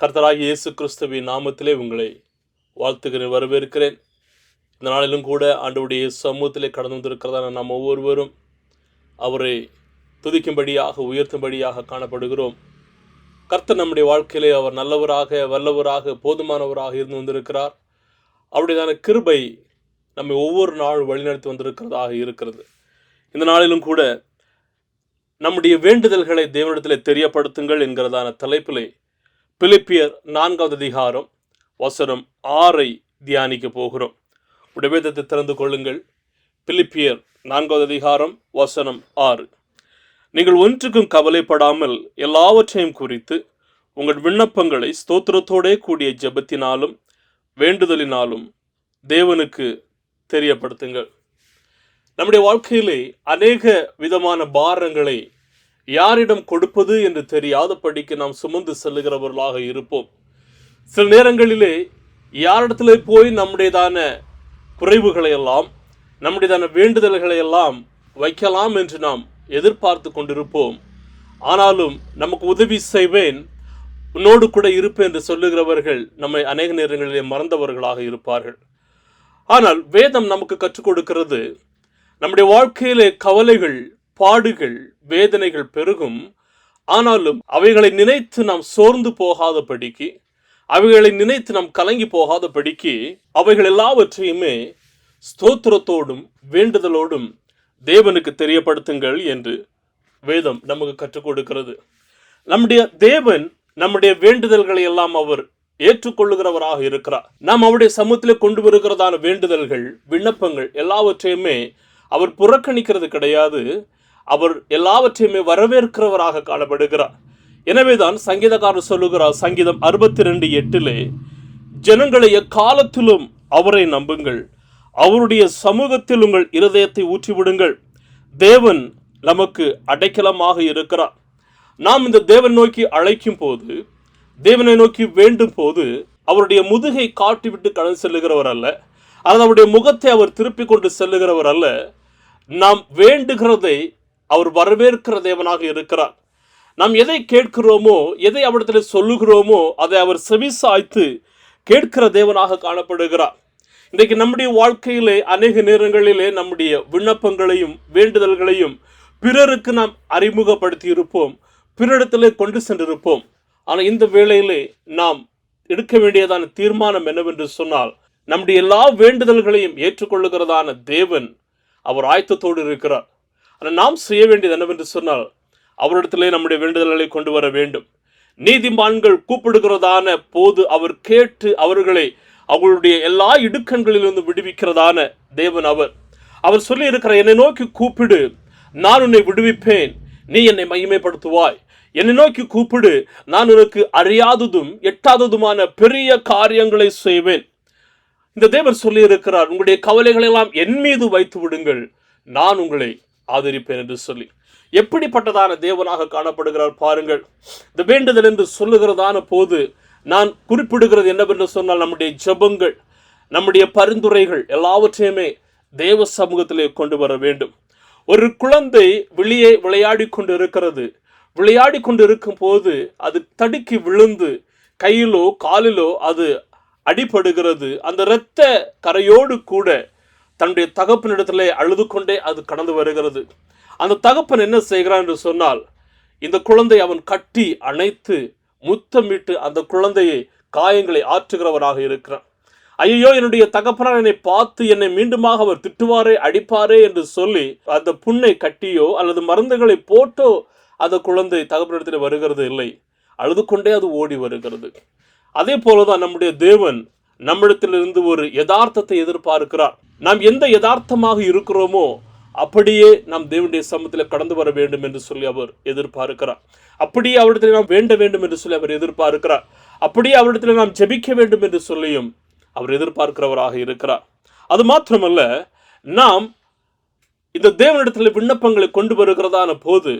கர்த்தராகி இயேசு கிறிஸ்துவின் நாமத்திலே உங்களை வாழ்த்துகிறேன் வரவேற்கிறேன். இந்த நாளிலும் கூட ஆண்டவுடைய சமூகத்திலே கடந்து வந்திருக்கிறதான நாம் ஒவ்வொருவரும் அவரை துதிக்கும்படியாக உயர்த்தும்படியாக காணப்படுகிறோம். கர்த்தர் நம்முடைய வாழ்க்கையிலே அவர் நல்லவராக வல்லவராக போதுமானவராக இருந்து வந்திருக்கிறார். அவருடையதான கிருபை நம்மை ஒவ்வொரு நாள் வழிநடத்தி வந்திருக்கிறதாக இருக்கிறது. இந்த நாளிலும் கூட நம்முடைய வேண்டுதல்களை தேவனிடத்தில் தெரியப்படுத்துங்கள் என்கிறதான தலைப்பிலே பிலிப்பியர் நான்காவது அதிகாரம் வசனம் ஆறை தியானிக்க போகிறோம். உடவேதத்தை திறந்து கொள்ளுங்கள். பிலிப்பியர் நான்காவது அதிகாரம் வசனம் ஆறு. நீங்கள் ஒன்றுக்கும் கவலைப்படாமல் எல்லாவற்றையும் குறித்து உங்கள் விண்ணப்பங்களை ஸ்தோத்திரத்தோடே கூடிய ஜெபத்தினாலும் வேண்டுதலினாலும் தேவனுக்கு தெரியப்படுத்துங்கள். நம்முடைய வாழ்க்கையிலே அநேக விதமான பாரங்களை யாரிடம் கொடுப்பது என்று தெரியாத படிக்கு நாம் சுமந்து செல்லுகிறவர்களாக இருப்போம். சில நேரங்களிலே யாரிடத்துல போய் நம்முடையதான குறைவுகளை எல்லாம் நம்முடையதான வேண்டுதல்களை எல்லாம் வைக்கலாம் என்று நாம் எதிர்பார்த்து கொண்டிருப்போம். ஆனாலும் நமக்கு உதவி செய்வேன் உன்னோடு கூட இருப்பேன் என்று சொல்லுகிறவர்கள் நம்மை அநேக நேரங்களிலே மறந்தவர்களாக இருப்பார்கள். ஆனால் வேதம் நமக்கு கற்றுக் கொடுக்கிறது. நம்முடைய வாழ்க்கையிலே கவலைகள் பாடுகள் வேதனைகள் பெருகும். ஆனாலும் அவைகளை நினைத்து நாம் சோர்ந்து போகாதபடிக்கு அவைகளை நினைத்து நாம் கலங்கி போகாதபடிக்கு அவைகள் எல்லாவற்றையுமே ஸ்தோத்திரத்தோடும் வேண்டுதலோடும் தேவனுக்கு தெரியப்படுத்துங்கள் என்று வேதம் நமக்கு கற்றுக் கொடுக்கிறது. நம்முடைய தேவன் நம்முடைய வேண்டுதல்களை எல்லாம் அவர் ஏற்றுக்கொள்ளுகிறவராக இருக்கிறார். நாம் அவருடைய சமூகத்திலே கொண்டு வருகிறதான வேண்டுதல்கள் விண்ணப்பங்கள் எல்லாவற்றையுமே அவர் புறக்கணிக்கிறது கிடையாது. அவர் எல்லாவற்றையுமே வரவேற்கிறவராக காணப்படுகிறார். எனவேதான் சங்கீதக்காரர் சொல்லுகிறார் சங்கீதம் அறுபத்தி ரெண்டு எட்டிலே ஜனங்களை எக்காலத்திலும் அவரை நம்புங்கள். அவருடைய சமூகத்தில் உங்கள் இருதயத்தை ஊற்றிவிடுங்கள். தேவன் நமக்கு அடைக்கலமாக இருக்கிறார். நாம் இந்த தேவன் நோக்கி அழைக்கும் போது தேவனை நோக்கி வேண்டும் போது அவருடைய முதுகை காட்டிவிட்டு கடந்து செல்லுகிறவர் அல்ல. அல்லது அவருடைய முகத்தை அவர் திருப்பி கொண்டு செல்லுகிறவர் அல்ல. நாம் வேண்டுகிறதை அவர் வரவேற்கிற தேவனாக இருக்கிறார். நாம் எதை கேட்கிறோமோ எதை அவரிடத்தில் சொல்லுகிறோமோ அதை அவர் செவிசாய்த்து கேட்கிற தேவனாக காணப்படுகிறார். இன்றைக்கு நம்முடைய வாழ்க்கையிலே அநேக நேரங்களிலே நம்முடைய விண்ணப்பங்களையும் வேண்டுதல்களையும் பிறருக்கு நாம் அறிமுகப்படுத்தி இருப்போம் பிறரிடத்திலே கொண்டு சென்றிருப்போம். ஆனால் இந்த வேளையிலே நாம் எடுக்க வேண்டியதான தீர்மானம் என்னவென்று சொன்னால் நம்முடைய எல்லா வேண்டுதல்களையும் ஏற்றுக்கொள்ளுகிறதான தேவன் அவர் ஆயத்தத்தோடு இருக்கிறார். ஆனால் நாம் செய்ய வேண்டியது என்னவென்று சொன்னால் அவரிடத்திலே நம்முடைய வேண்டுதல்களை கொண்டு வர வேண்டும். நீதிமான்கள் கூப்பிடுகிறதான போது அவர் கேட்டு அவர்களை அவர்களுடைய எல்லா இடுக்கண்களிலிருந்து விடுவிக்கிறதான தேவன் அவர். அவர் சொல்லி இருக்கிற என்னை நோக்கி கூப்பிடு நான் உன்னை விடுவிப்பேன். நீ என்னை மகிமைப்படுத்துவாய். என்னை நோக்கி கூப்பிடு நான் உனக்கு அறியாததும் எட்டாததுமான பெரிய காரியங்களை செய்வேன். இந்த தேவர் சொல்லியிருக்கிறார் உங்களுடைய கவலைகளெல்லாம் என் மீது வைத்து விடுங்கள். நான் உங்களை ஆதரிப்பேன் என்று சொல்லி. எப்படிப்பட்டதான தேவனாக காணப்படுகிறார் பாருங்கள். இந்த வேண்டுதல் என்று சொல்லுகிறதான போது நான் குறிப்பிடுகிறது என்னவென்று சொன்னால் நம்முடைய ஜெபங்கள் நம்முடைய பரிந்துரைகள் எல்லாவற்றையுமே தேவ சமூகத்திலே கொண்டு வர வேண்டும். ஒரு குழந்தை வெளியே விளையாடி கொண்டு இருக்கிறது விளையாடி கொண்டு இருக்கும் போது அது தடுக்கி விழுந்து கையிலோ காலிலோ அது அடிபடுகிறது. அந்த இரத்த கரையோடு கூட தன்னுடைய தகப்பனிடத்திலே அழுது கொண்டே அது கடந்து வருகிறது. அந்த தகப்பன் என்ன செய்கிறான் என்று சொன்னால் இந்த குழந்தை அவன் கட்டி அணைத்து முத்தமிட்டு அந்த குழந்தையை காயங்களை ஆற்றுகிறவராக இருக்கிறான். ஐயோ என்னுடைய தகப்பனார் என்னை பார்த்து என்னை மீண்டுமாக அவர் திட்டுவாரே அடிப்பாரே என்று சொல்லி அந்த புண்ணை கட்டியோ அல்லது மருந்துகளை போட்டோ அந்த குழந்தை தகப்பனிடத்தில் வருகிறது இல்லை. அழுது கொண்டே அது ஓடி வருகிறது. அதே போலதான் நம்முடைய தேவன் நம்மிடத்திலிருந்து ஒரு யதார்த்தத்தை எதிர்பார்க்கிறார். நாம் எந்த யதார்த்தமாக இருக்கிறோமோ அப்படியே நாம் தேவனுடைய சமூகத்தில் கடந்து வர வேண்டும் என்று சொல்லி அவர் எதிர்பார்க்கிறார். அப்படியே அவரிடத்தில் நாம் வேண்ட வேண்டும் என்று சொல்லி அவர் எதிர்பார்க்கிறார். அப்படியே அவரிடத்தில் நாம் ஜெபிக்க வேண்டும் என்று சொல்லியும் அவர் எதிர்பார்க்கிறவராக இருக்கிறார். அது மாத்திரமல்ல நாம் இந்த தேவனிடத்தில் விண்ணப்பங்களை கொண்டு வருகிறதான போது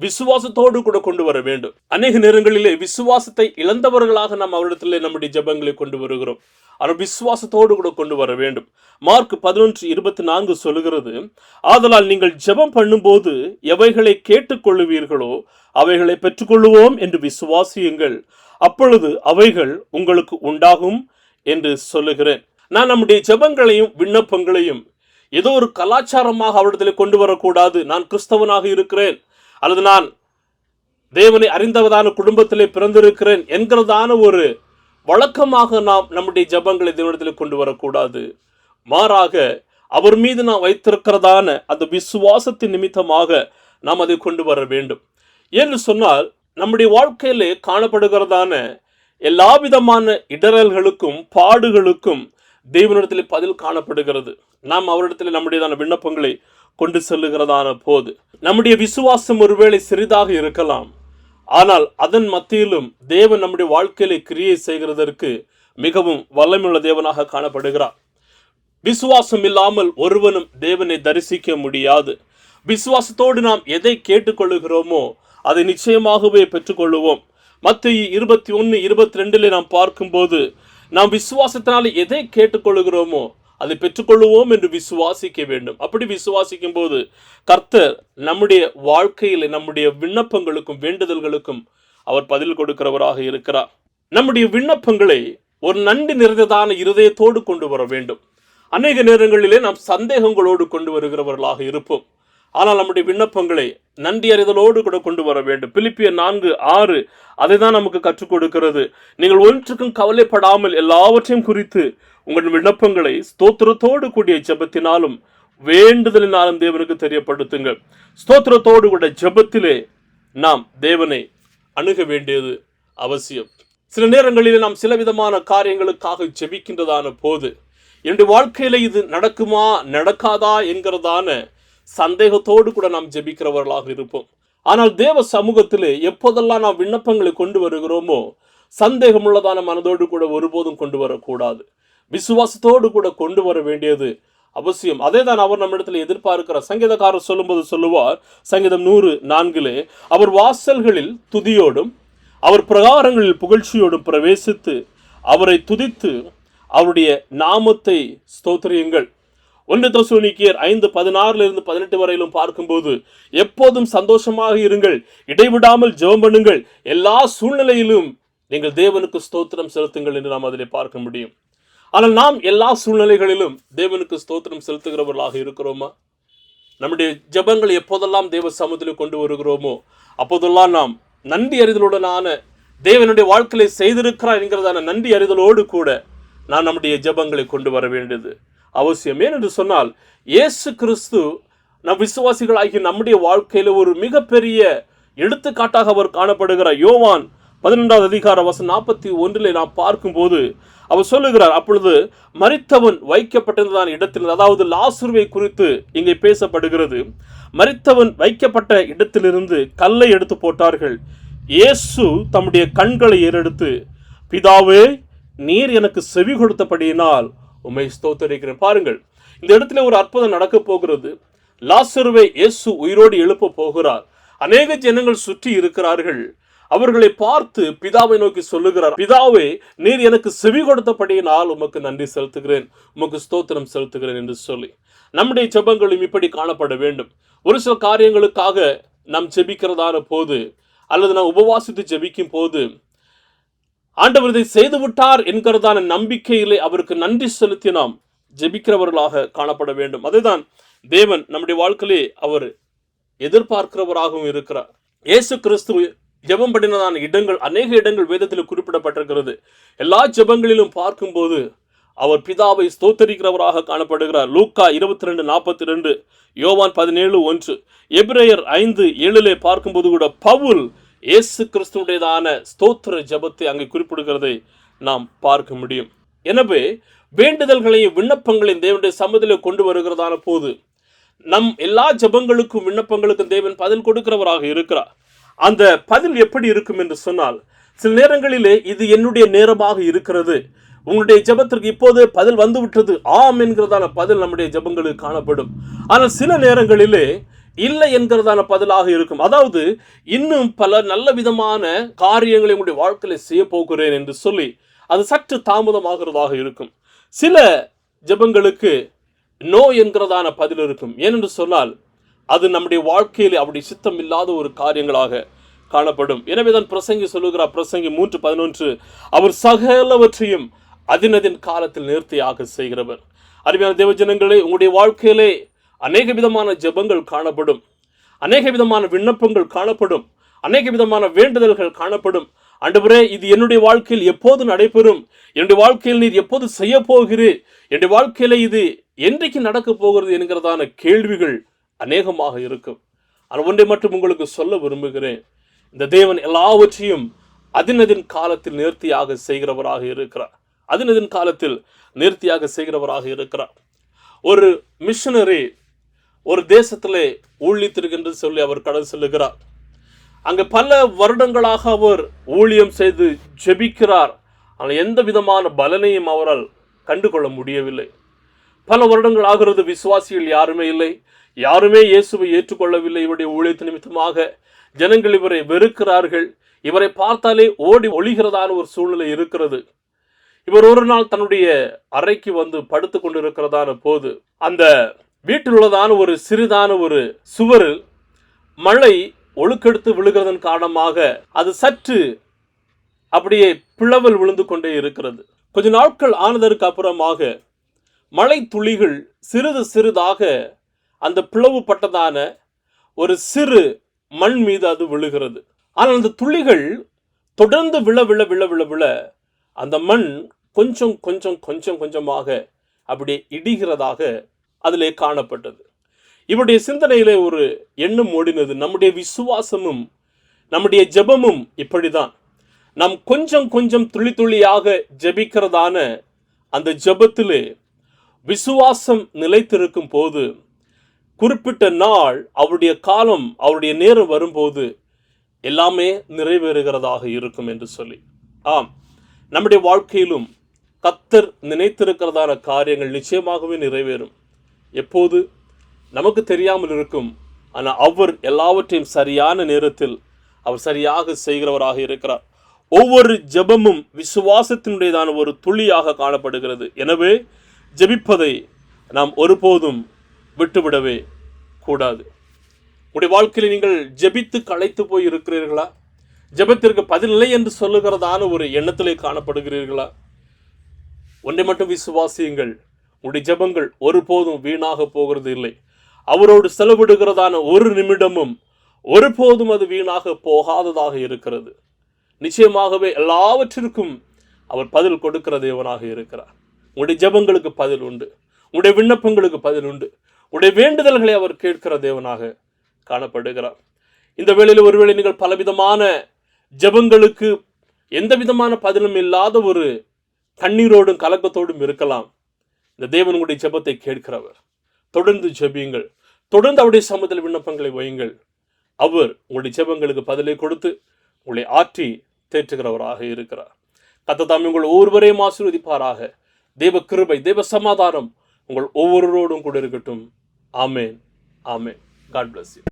விசுவாசத்தோடு கூட கொண்டு வர வேண்டும். அநேக நேரங்களிலே விசுவாசத்தை இழந்தவர்களாக நாம் அவரிடத்திலே நம்முடைய ஜெபங்களை கொண்டு வருகிறோம். ஆனால் விசுவாசத்தோடு கூட கொண்டு வர வேண்டும். மார்க் பதினொன்று இருபத்தி நான்கு சொல்லுகிறது ஆதலால் நீங்கள் ஜெபம் பண்ணும்போது எவைகளை கேட்டுக்கொள்ளுவீர்களோ அவைகளை பெற்றுக்கொள்ளுவோம் என்று விசுவாசியுங்கள். அப்பொழுது அவைகள் உங்களுக்கு உண்டாகும் என்று சொல்லுகிறேன். நான் நம்முடைய ஜெபங்களையும் விண்ணப்பங்களையும் ஏதோ ஒரு கலாச்சாரமாக அவரிடத்தில் கொண்டு வரக்கூடாது. நான் கிறிஸ்தவனாக இருக்கிறேன். அல்லது நான் தேவனை அறிந்தவதான குடும்பத்திலே பிறந்திருக்கிறேன் என்கிறதான ஒரு வழக்கமாக நாம் நம்முடைய ஜெபங்களை தேவனிடத்தில் கொண்டு வரக்கூடாது. மாறாக அவர் மீது நாம் வைத்திருக்கிறதான அந்த விசுவாசத்தின் நிமித்தமாக நாம் அதை கொண்டு வர வேண்டும். என்று சொன்னால் நம்முடைய வாழ்க்கையிலே காணப்படுகிறதான எல்லா விதமான இடரல்களுக்கும் பாடுகளுக்கும் தெய்வனிடத்தில் பதில் காணப்படுகிறது. நாம் அவரிடத்தில் நம்முடையதான விண்ணப்பங்களை கொண்டு செல்லுகிறதான போது நம்முடைய விசுவாசம் ஒருவேளை சிறிதாக இருக்கலாம். ஆனால் அதன் மத்தியிலும் தேவன் நம்முடைய வாழ்க்கையிலே கிரியை செய்கிறதற்கு மிகவும் வல்லமையுள்ள தேவனாக காணப்படுகிறார். விசுவாசம் இல்லாமல் ஒருவனும் தேவனை தரிசிக்க முடியாது. விசுவாசத்தோடு நாம் எதை கேட்டுக்கொள்ளுகிறோமோ அதை நிச்சயமாகவே பெற்றுக்கொள்ளுவோம். மத்திய இருபத்தி ஒன்று இருபத்தி ரெண்டில் நாம் பார்க்கும்போது நாம் விசுவாசத்தினால் எதை கேட்டுக்கொள்கிறோமோ அதை பெற்றுக்கொள்வோம் என்று விசுவாசிக்க வேண்டும். அப்படி விசுவாசிக்கும் போது கர்த்தர் நம்முடைய வாழ்க்கையில் நம்முடைய விண்ணப்பங்களுக்கும் வேண்டுதல்களுக்கும் அவர் பதில் கொடுக்கிறவராக இருக்கிறார். நம்முடைய விண்ணப்பங்களை ஒரு நன்றி நிறைந்ததான இருதயத்தோடு கொண்டு வர வேண்டும். அநேக நேரங்களிலே நாம் சந்தேகங்களோடு கொண்டு வருகிறவர்களாக இருப்போம். ஆனால் நம்முடைய விண்ணப்பங்களை நன்றி அறிதலோடு கூட கொண்டு வர வேண்டும். பிலிப்பிய நான்கு ஆறு அதை தான் நமக்கு கற்றுக் கொடுக்கிறது. நீங்கள் ஒன்றுக்கும் கவலைப்படாமல் எல்லாவற்றையும் குறித்து உங்கள் விண்ணப்பங்களை ஸ்தோத்திரத்தோடு கூடிய ஜெபத்தினாலும் வேண்டுதலினாலும் தேவனுக்கு தெரியப்படுத்துங்கள். ஸ்தோத்திரத்தோடு கூட ஜபத்திலே நாம் தேவனை அணுக வேண்டியது அவசியம். சில நேரங்களில் நாம் சில விதமான காரியங்களுக்காக ஜெபிக்கின்றதான போது என்னுடைய வாழ்க்கையில் இது நடக்குமா நடக்காதா என்கிறதான சந்தேகத்தோடு கூட நாம் ஜெபிக்கிறவர்களாக இருப்போம். ஆனால் தேவ சமூகத்தில் எப்போதெல்லாம் நாம் விண்ணப்பங்களை கொண்டு வருகிறோமோ சந்தேகமுள்ளதான மனதோடு கூட ஒருபோதும் கொண்டு வரக்கூடாது. விசுவாசத்தோடு கூட கொண்டு வர வேண்டியது அவசியம். அதே தான் அவர் நம்மிடத்தில் எதிர்பார்க்கிறார். சங்கீதக்காரர் சொல்லும்போது சொல்லுவார் சங்கீதம் நூறு நான்கிலே அவர் வாசல்களில் துதியோடும் அவர் பிரகாரங்களில் புகழ்ச்சியோடும் பிரவேசித்து அவரை துதித்து அவருடைய நாமத்தை ஸ்தோத்திரியுங்கள். ஒன்று தசோனிக்கியர் ஐந்து பதினாறுல இருந்து பதினெட்டு வரையிலும் பார்க்கும்போது எப்போதும் சந்தோஷமாக இருங்கள் இடைவிடாமல் ஜெபம் பண்ணுங்கள். எல்லா சூழ்நிலையிலும் நீங்கள் தேவனுக்கு ஸ்தோத்திரம் செலுத்துங்கள் என்று நாம் அதிலே பார்க்க முடியும். ஆனால் நாம் எல்லா சூழ்நிலைகளிலும் தேவனுக்கு ஸ்தோத்திரம் செலுத்துகிறவர்களாக இருக்கிறோமா? நம்முடைய ஜபங்கள் எப்போதெல்லாம் தேவ சமூகத்தில் கொண்டு வருகிறோமோ அப்போதெல்லாம் நாம் நன்றி அறிதலுடனான தேவனுடைய வாழ்க்கையை செய்திருக்கிறார் என்கிறதான நன்றி அறிதலோடு கூட நாம் நம்முடைய ஜெபங்களை கொண்டு வர வேண்டியது அவசியம். ஏனென்று சொன்னால் இயேசு கிறிஸ்து நம் விசுவாசிகளாகி நம்முடைய வாழ்க்கையில் ஒரு மிகப்பெரிய எடுத்துக்காட்டாக அவர் காணப்படுகிறார். யோவான் பதினெண்டாவது அதிகார வசனம் நாற்பத்தி ஒன்றிலே நாம் பார்க்கும்போது அவர் சொல்லுகிறார் அப்பொழுது மரித்தவன் வைக்கப்பட்டிருந்ததான இடத்தில் அதாவது லாசுருவை குறித்து இங்கே பேசப்படுகிறது மரித்தவன் வைக்கப்பட்ட இடத்திலிருந்து கல்லை எடுத்து போட்டார்கள். இயேசு தம்முடைய கண்களை ஏறெடுத்து பிதாவே நீர் எனக்கு செவி கொடுத்தபடியினால் உமை ஸ்தோத்தரிக்கிறேன். பாருங்கள் இந்த இடத்துல ஒரு அற்புதம் நடக்க போகிறது. லாசருவை இயேசு உயிரோடு எழுப்ப போகிறார். அநேக ஜனங்கள் சுற்றி இருக்கிறார்கள். அவர்களை பார்த்து பிதாவை நோக்கி சொல்லுகிறார் பிதாவே நீர் எனக்கு செவி கொடுத்தபடியினால் உமக்கு நன்றி செலுத்துகிறேன். உமக்கு ஸ்தோத்திரம் செலுத்துகிறேன் என்று சொல்லி நம்முடைய ஜெபங்களும் இப்படி காணப்பட வேண்டும். ஒரு சில காரியங்களுக்காக நாம் ஜெபிக்கிறதான போது அல்லது நாம் உபவாசித்து ஜெபிக்கும் போது ஆண்டவர் இதை செய்து விட்டார் என்கிறதான நம்பிக்கையிலே அவருக்கு நன்றி செலுத்தி நாம் ஜெபிக்கிறவர்களாக காணப்பட வேண்டும். அதுதான் தேவன் நம்முடைய வாழ்க்கையிலே அவர் எதிர்பார்க்கிறவராகவும் இருக்கிறார். இயேசு கிறிஸ்து ஜெபம் பண்ணினதான இடங்கள் அநேக இடங்கள் வேதத்தில் குறிப்பிடப்பட்டிருக்கிறது. எல்லா ஜெபங்களிலும் பார்க்கும்போது அவர் பிதாவை ஸ்தோத்தரிக்கிறவராக காணப்படுகிறார். லூக்கா இருபத்தி ரெண்டு நாற்பத்தி ரெண்டு யோவான் பதினேழு ஒன்று. எப்ரேயர் ஐந்து ஏழிலே பார்க்கும்போது கூட பவுல் இயேசு கிறிஸ்துடையதான ஸ்தோத்திர ஜெபத்தை அங்கே குறிப்பிடுகிறதை நாம் பார்க்க முடியும். எனவே வேண்டுதல்களையும் விண்ணப்பங்களையும் தேவனுடைய சம்மதியிலே கொண்டு வருகிறதான போது நம் எல்லா ஜெபங்களுக்கும் விண்ணப்பங்களுக்கும் தேவன் பதில் கொடுக்கிறவராக இருக்கிறார். அந்த பதில் எப்படி இருக்கும் என்று சொன்னால் சில நேரங்களிலே இது என்னுடைய நேரமாக இருக்கிறது. உங்களுடைய ஜெபத்திற்கு இப்போது பதில் வந்துவிட்டது. ஆம் என்கிறதான பதில் நம்முடைய ஜெபங்களுக்கு காணப்படும். ஆனால் சில நேரங்களிலே இல்லை என்கிறதான பதிலாக இருக்கும். அதாவது இன்னும் பல நல்ல விதமான காரியங்களை உங்களுடைய வாழ்க்கையில் செய்ய போகிறேன் என்று சொல்லி அது சற்று தாமதமாகிறதாக இருக்கும். சில ஜெபங்களுக்கு நோ என்கிறதான பதில் இருக்கும். ஏனென்று சொன்னால் அது நம்முடைய வாழ்க்கையில் அப்படி சித்தம் இல்லாத ஒரு காரியங்களாக காணப்படும். எனவே தான் பிரசங்கி சொல்லுகிறார் பிரசங்கி மூன்று பதினொன்று அவர் சகலவற்றையும் அதினதின் காலத்தில் நிறுத்தியாக செய்கிறவர். அருமையான தேவஜனங்களே உங்களுடைய வாழ்க்கையிலே அநேக விதமான ஜெபங்கள் காணப்படும். அநேக விதமான விண்ணப்பங்கள் காணப்படும். அநேக விதமான வேண்டுதல்கள் காணப்படும். ஆண்டவரே இது என்னுடைய வாழ்க்கையில் எப்போது நடைபெறும்? என்னுடைய வாழ்க்கையில் நீர் எப்போது செய்ய போகிறீர்? என்னுடைய வாழ்க்கையில இது என்றைக்கு நடக்க போகிறது என்கிறதான கேள்விகள் அநேகமாக இருக்கும். ஆனால் ஒன்றை மட்டும் உங்களுக்கு சொல்ல விரும்புகிறேன். இந்த தேவன் எல்லாவற்றையும் அதினதின் காலத்தில் நேர்த்தியாக செய்கிறவராக இருக்கிறார். அதினதின் காலத்தில் நேர்த்தியாக செய்கிறவராக இருக்கிறார். ஒரு மிஷனரி ஒரு தேசத்திலே ஊழித்திருக்கின்றது சொல்லி அவர் கடந்து செல்லுகிறார். அங்கே பல வருடங்களாக அவர் ஊழியம் செய்து ஜெபிக்கிறார். ஆனால் எந்த விதமான பலனையும் அவரால் கண்டுகொள்ள முடியவில்லை. பல வருடங்கள் ஆகிறது விசுவாசிகள் யாருமே இல்லை. யாருமே இயேசுவை ஏற்றுக்கொள்ளவில்லை. இவருடைய ஊழியத்து நிமித்தமாக ஜனங்கள் இவரை வெறுக்கிறார்கள். இவரை பார்த்தாலே ஓடி ஒழிகிறதான ஒரு சூழ்நிலை இருக்கிறது. இவர் ஒரு நாள் தன்னுடைய அறைக்கு வந்து படுத்து கொண்டிருக்கிறதான போது அந்த வீட்டில் உள்ளதான ஒரு சிறிதான ஒரு சுவரில் மழை ஒழுக்கெடுத்து விழுகிறதன் காரணமாக அது சற்று அப்படியே பிளவல் விழுந்து கொண்டே இருக்கிறது. கொஞ்ச நாட்கள் ஆனதற்கு அப்புறமாக மழை துளிகள் சிறிது சிறிதாக அந்த பிளவுபட்டதான ஒரு சிறு மண் மீது அது விழுகிறது. ஆனால் அந்த துளிகள் தொடர்ந்து விழ விழ விழ விழ விழ அந்த மண் கொஞ்சம் கொஞ்சம் கொஞ்சம் கொஞ்சமாக அப்படியே இடிகிறதாக அதிலே காணப்பட்டது. இவருடைய சிந்தனையிலே ஒரு எண்ணம் ஓடினது. நம்முடைய விசுவாசமும் நம்முடைய ஜெபமும் இப்படிதான். நாம் கொஞ்சம் கொஞ்சம் துளி துளியாக ஜெபிக்கிறதான அந்த ஜபத்திலே விசுவாசம் நிலைத்திருக்கும் போது குறிப்பிட்ட நாள் அவருடைய காலம் அவருடைய நேரம் வரும்போது எல்லாமே நிறைவேறுகிறதாக இருக்கும் என்று சொல்லி. ஆம். நம்முடைய வாழ்க்கையிலும் கத்தர் நினைத்திருக்கிறதான காரியங்கள் நிச்சயமாகவே நிறைவேறும். எப்போது? நமக்கு தெரியாமல் இருக்கும். ஆனால் அவர் எல்லாவற்றையும் சரியான நேரத்தில் அவர் சரியாக செய்கிறவராக இருக்கிறார். ஒவ்வொரு ஜெபமும் விசுவாசத்தினுடையதான ஒரு துளியாக காணப்படுகிறது. எனவே ஜெபிப்பதை நாம் ஒருபோதும் விட்டுவிடவே கூடாது. உடைய வாழ்க்கையில் நீங்கள் ஜெபித்து களைத்து போய் இருக்கிறீர்களா? ஜெபத்திற்கு பதிலில்லை என்று சொல்லுகிறதான ஒரு எண்ணத்திலே காணப்படுகிறீர்களா? ஒன்றை மட்டும் விசுவாசியுங்கள். உடைய ஜெபங்கள் ஒருபோதும் வீணாக போகிறது இல்லை. அவரோடு செலவிடுகிறதான ஒரு நிமிடமும் ஒருபோதும் அது வீணாக போகாததாக இருக்கிறது. நிச்சயமாகவே எல்லாவற்றிற்கும் அவர் பதில் கொடுக்கிற தேவனாக இருக்கிறார். உடைய ஜெபங்களுக்கு பதில் உண்டு. உடைய விண்ணப்பங்களுக்கு பதில் உண்டு. உடைய வேண்டுதல்களை அவர் கேட்கிற தேவனாக காணப்படுகிறார். இந்த வேளையில் ஒருவேளை நீங்கள் பலவிதமான ஜெபங்களுக்கு எந்த விதமான பதிலும் இல்லாத ஒரு கண்ணீரோடும் கலக்கத்தோடும் இருக்கலாம். இந்த தேவன் உங்களுடைய கேட்கிறவர். தொடர்ந்து ஜெபியுங்கள். தொடர்ந்து அவருடைய சமூகத்தில் விண்ணப்பங்களை வையுங்கள். அவர் உங்களுடைய ஜெபங்களுக்கு பதிலை கொடுத்து உங்களை ஆற்றி தேற்றுகிறவராக இருக்கிறார். கத்ததாமி உங்கள் ஒவ்வொருவரையும் ஆசீர்வதிப்பாராக. தேவ கிருபை தேவ சமாதானம் உங்கள் ஒவ்வொருவரோடும் கூட இருக்கட்டும். Amen. Amen. God bless you